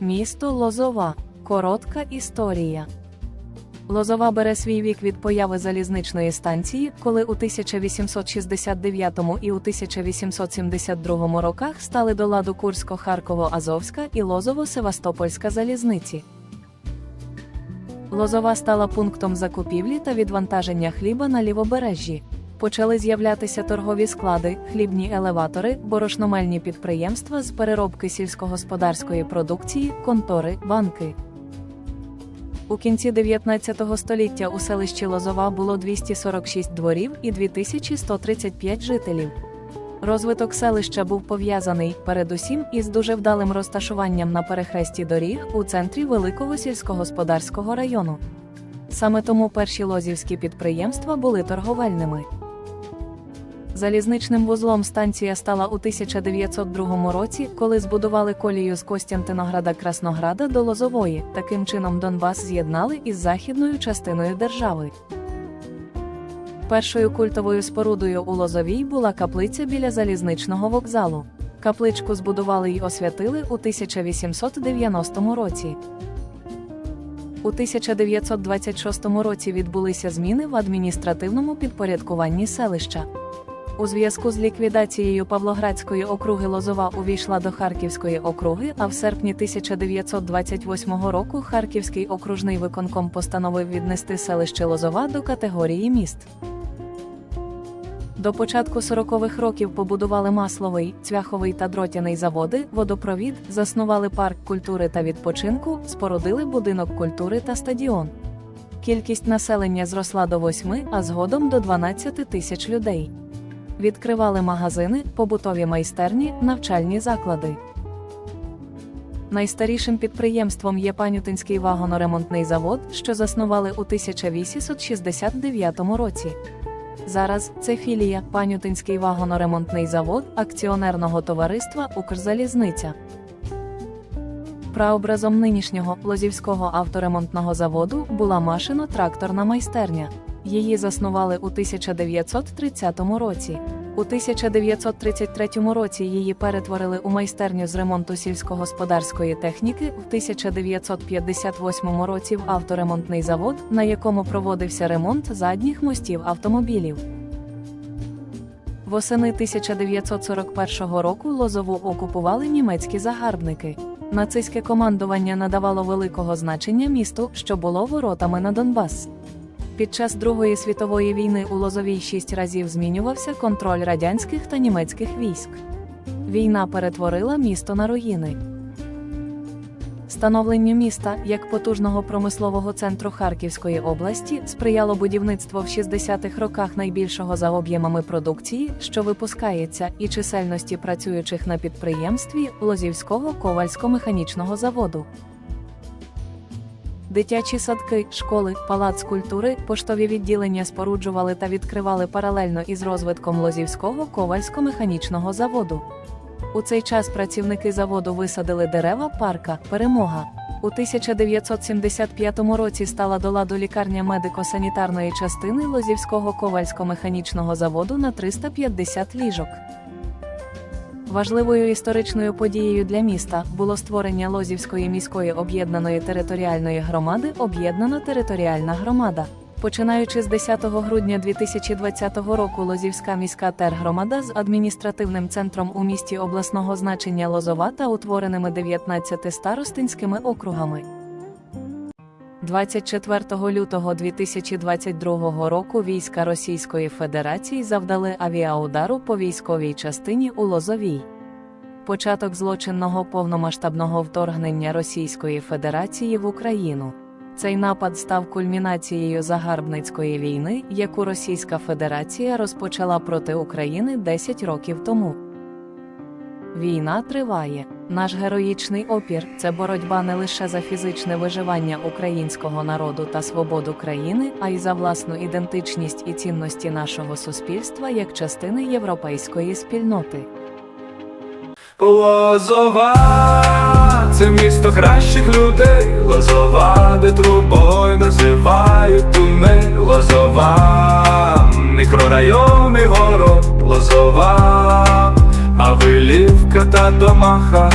Місто Лозова. Коротка історія. Лозова бере свій вік від появи залізничної станції, коли у 1869 і у 1872 роках стали до ладу Курсько-Харково-Азовська і Лозово-Севастопольська залізниці. Лозова стала пунктом закупівлі та відвантаження хліба на лівобережжі. Почали з'являтися торгові склади, хлібні елеватори, борошномельні підприємства з переробки сільськогосподарської продукції, контори, банки. У кінці 19 століття у селищі Лозова було 246 дворів і 2135 жителів. Розвиток селища був пов'язаний передусім із дуже вдалим розташуванням на перехресті доріг у центрі великого сільськогосподарського району. Саме тому перші лозівські підприємства були торговельними. Залізничним вузлом станція стала у 1902 році, коли збудували колію з Костянтинограда Краснограда до Лозової. Таким чином Донбас з'єднали із західною частиною держави. Першою культовою спорудою у Лозовій була каплиця біля залізничного вокзалу. Капличку збудували й освятили у 1890 році. У 1926 році відбулися зміни в адміністративному підпорядкуванні селища. У зв'язку з ліквідацією Павлоградської округи Лозова увійшла до Харківської округи, а в серпні 1928 року Харківський окружний виконком постановив віднести селище Лозова до категорії міст. До початку 40-х років побудували масловий, цвяховий та дротяний заводи, водопровід, заснували парк культури та відпочинку, спорудили будинок культури та стадіон. Кількість населення зросла до 8, а згодом до 12 тисяч людей. Відкривали магазини, побутові майстерні, навчальні заклади. Найстарішим підприємством є Панютинський вагоноремонтний завод, що заснували у 1869 році. Зараз це філія Панютинський вагоноремонтний завод акціонерного товариства Укрзалізниця. Прообразом нинішнього Лозівського авторемонтного заводу була машино-тракторна майстерня. Її заснували у 1930 році. У 1933 році її перетворили у майстерню з ремонту сільськогосподарської техніки, в 1958 році в авторемонтний завод, на якому проводився ремонт задніх мостів автомобілів. Восени 1941 року Лозову окупували німецькі загарбники. Нацистське командування надавало великого значення місту, що було воротами на Донбас. Під час Другої світової війни у Лозовій шість разів змінювався контроль радянських та німецьких військ. Війна перетворила місто на руїни. Становленню міста як потужного промислового центру Харківської області сприяло будівництво в 60-х роках найбільшого за об'ємами продукції, що випускається, і чисельності працюючих на підприємстві Лозівського ковальсько-механічного заводу. Дитячі садки, школи, палац культури, поштові відділення споруджували та відкривали паралельно із розвитком Лозівського ковальсько-механічного заводу. У цей час працівники заводу висадили дерева парка Перемога. У 1975 році стала до ладу лікарня медико-санітарної частини Лозівського ковальсько-механічного заводу на 350 ліжок. Важливою історичною подією для міста було створення Лозівської міської об'єднаної територіальної громади Об'єднана територіальна громада. Починаючи з 10 грудня 2020 року Лозівська міська тергромада з адміністративним центром у місті обласного значення Лозова та утвореними 19 старостинськими округами. 24 лютого 2022 року війська Російської Федерації завдали авіаудару по військовій частині у Лозовій. Початок злочинного повномасштабного вторгнення Російської Федерації в Україну. Цей напад став кульмінацією загарбницької війни, яку Російська Федерація розпочала проти України 10 років тому. Війна триває. Наш героїчний опір це боротьба не лише за фізичне виживання українського народу та свободу країни, а й за власну ідентичність і цінності нашого суспільства як частини європейської спільноти. Лозова, це місто кращих людей. Лозова, де трубою називають тунель Лозова, мікрорайон город Лозова, Авилівка та Домаха